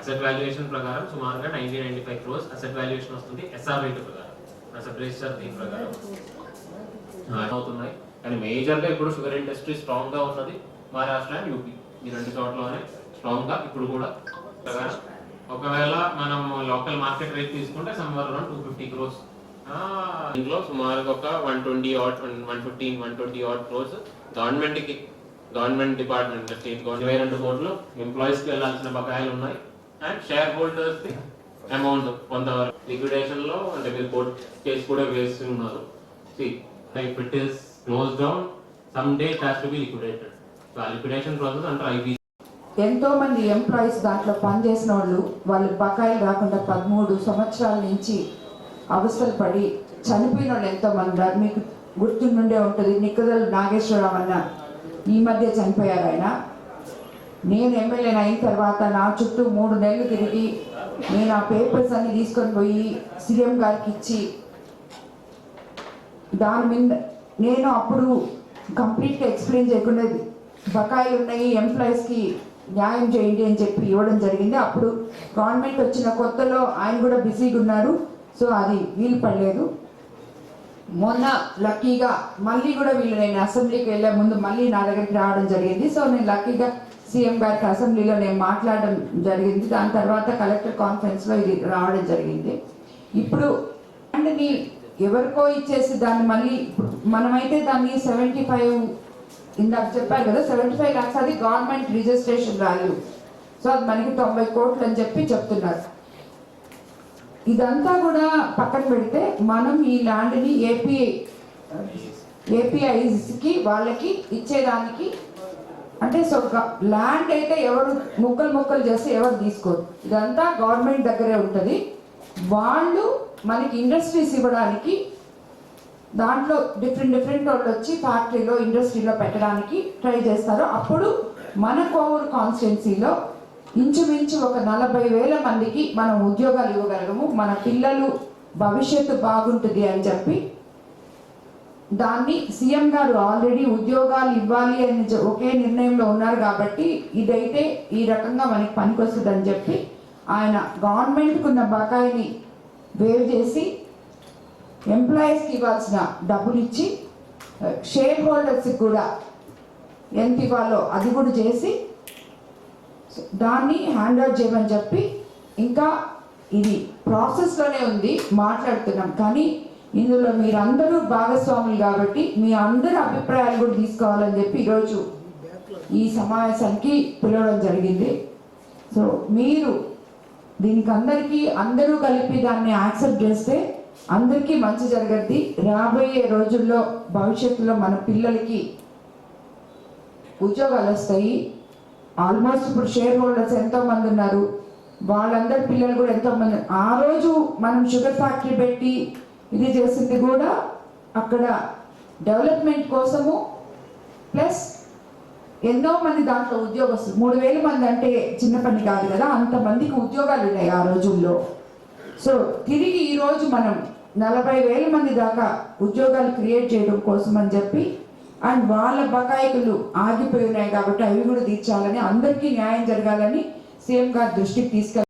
Asset valuation ప్రకారం సుమారుగా ninety ninety five crores asset valuation వస్తుంది ఎస్ఆర్ రేట్ ప్రకారం. అసెట్ రిజిస్టర్ దీని ప్రకారం. అవుతున్నాయి. కానీ మేజర్గా ఇప్పుడు షుగర్ ఇండస్ట్రీ స్ట్రాంగ్గా ఉన్నది మహారాష్ట్ర అండ్ యూపీ ఈ రెండు చోట్లనే స్ట్రాంగ్గా ఇప్పుడు కూడా ప్రకారం. ఒకవేళ మనం లోకల్ మార్కెట్ రేట్ తీసుకుంటే somewhere around two fifty crores దీంట్లో సుమారుగా ఒక one twenty eight one fifteen one twenty eight crores గవర్నమెంట్కి గవర్నమెంట్ డిపార్ట్మెంట్ స్టేట్ గవర్నమెంట్ ఇరవై రెండు కోట్లు ఎంప్లాయీస్కి వెళ్ళాల్సిన బకాయిలు ఉన్నాయి. And share holders the amount కొంతవరకు లిక్విడేషన్లో అంటే మీరు కోర్ట్ కేసు కూడా వేసి ఉన్నారు. If it is close down some day it has to be liquidated so ఆ లిక్విడేషన్ ప్రాసెస్ అంటే ఐబీ ఎంతో మంది ఎంప్లాయీస్ దాంట్లో పనిచేసిన వాళ్ళు వాళ్ళు బకాయిలు రాకుండా పదమూడు సంవత్సరాల నుంచి అవస్థలు పడి చనిపోయిన వాళ్ళు ఎంతో మంది ఉన్నారు. మీకు గుర్తుండే ఉంటుంది నిక్కదల్ నాగేశ్వరరావు అన్న ఈ మధ్య చనిపోయారు ఆయన. నేను ఎమ్మెల్యే అయిన తర్వాత నా చుట్టూ మూడు నెలలు తిరిగి నేను ఆ పేపర్స్ అన్ని తీసుకొని పోయి సీఎం గారికి ఇచ్చి దాని మీద నేను అప్పుడు కంప్లీట్గా ఎక్స్ప్లెయిన్ చేయకుండా బకాయిలు ఉన్నాయి ఎంప్లాయీస్కి న్యాయం చేయండి అని చెప్పి ఇవ్వడం జరిగింది. అప్పుడు గవర్నమెంట్ వచ్చిన కొత్తలో ఆయన కూడా బిజీగా ఉన్నారు. సో అది వీలు పడలేదు. మొన్న లక్కీగా మళ్ళీ కూడా వీళ్ళు నేను అసెంబ్లీకి వెళ్ళే ముందు మళ్ళీ నా దగ్గరికి రావడం జరిగింది. సో నేను లక్కీగా సీఎం గారికి అసెంబ్లీలో నేను మాట్లాడడం జరిగింది. దాని తర్వాత కలెక్టర్ కాన్ఫరెన్స్లో ఇది రావడం జరిగింది. ఇప్పుడు ల్యాండ్ని ఎవరికో ఇచ్చేసి దాన్ని మళ్ళీ మనమైతే దాన్ని సెవెంటీ ఫైవ్ ఇందాక చెప్పారు కదా సెవెంటీ ఫైవ్ ల్యాక్స్ అది గవర్నమెంట్ రిజిస్ట్రేషన్ వాల్యూ. సో అది మనకి తొంభై కోట్లు అని చెప్పి చెప్తున్నారు. ఇదంతా కూడా పక్కన పెడితే మనం ఈ ల్యాండ్ని ఏపీ ఏపీఐస్కి వాళ్ళకి ఇచ్చేదానికి అంటే సో ల్యాండ్ అయితే ఎవరు ముక్కలు ముక్కలు చేస్తే ఎవరు తీసుకోరు. ఇదంతా గవర్నమెంట్ దగ్గరే ఉంటుంది. వాళ్ళు మనకి ఇండస్ట్రీస్ ఇవ్వడానికి దాంట్లో డిఫరెంట్ డిఫరెంట్ వాళ్ళు వచ్చి ఫ్యాక్టరీలో ఇండస్ట్రీలో పెట్టడానికి ట్రై చేస్తారు. అప్పుడు మన కోవూరు కాన్స్టిట్యున్సీలో ఇంచుమించు ఒక నలభై వేల మందికి మనం ఉద్యోగాలు ఇవ్వగలము. మన పిల్లలు భవిష్యత్తు బాగుంటుంది అని చెప్పి దాన్ని సీఎం గారు ఆల్రెడీ ఉద్యోగాలు ఇవ్వాలి అని ఒకే నిర్ణయంలో ఉన్నారు కాబట్టి ఇదైతే ఈ రకంగా మనకి పనికొస్తుంది అని చెప్పి ఆయన గవర్నమెంట్కి ఉన్న బకాయిని వేవ్ చేసి ఎంప్లాయీస్కి ఇవ్వాల్సిన డబ్బులు ఇచ్చి షేర్ హోల్డర్స్కి కూడా ఎంత ఇవ్వాలో అది కూడా చేసి దాన్ని హ్యాండ్ అవుట్ చేయమని చెప్పి ఇంకా ఇది ప్రాసెస్లోనే ఉంది మాట్లాడుతున్నాం. కానీ ఇందులో మీరందరూ భాగస్వాములు కాబట్టి మీ అందరి అభిప్రాయాలు కూడా తీసుకోవాలని చెప్పి ఈరోజు ఈ సమావేశానికి పిలవడం జరిగింది. సో మీరు దీనికి అందరికీ అందరూ కలిపి దాన్ని యాక్సెప్ట్ చేస్తే అందరికీ మంచి జరగద్ది. రాబోయే రోజుల్లో భవిష్యత్తులో మన పిల్లలకి ఉద్యోగాలు వస్తాయి. ఆల్మోస్ట్ ఇప్పుడు షేర్ హోల్డర్స్ ఎంతోమంది ఉన్నారు. వాళ్ళందరి పిల్లలు కూడా ఎంతో మంది ఆ రోజు మనం షుగర్ ఫ్యాక్టరీ పెట్టి ఇది చేసింది కూడా అక్కడ డెవలప్మెంట్ కోసము ప్లస్ ఎన్నో మంది దాంట్లో ఉద్యోగస్తులు మూడు వేల మంది అంటే చిన్న పని కాదు కదా అంతమందికి ఉద్యోగాలు ఉన్నాయి ఆ రోజుల్లో. సో తిరిగి ఈరోజు మనం నలభై వేల మంది దాకా ఉద్యోగాలు క్రియేట్ చేయడం కోసం అని చెప్పి అండ్ వాళ్ళ బకాయికులు ఆగిపోయి ఉన్నాయి కాబట్టి అవి కూడా తీర్చాలని అందరికీ న్యాయం జరగాలని సీఎం గారి దృష్టికి తీసుకెళ్ళి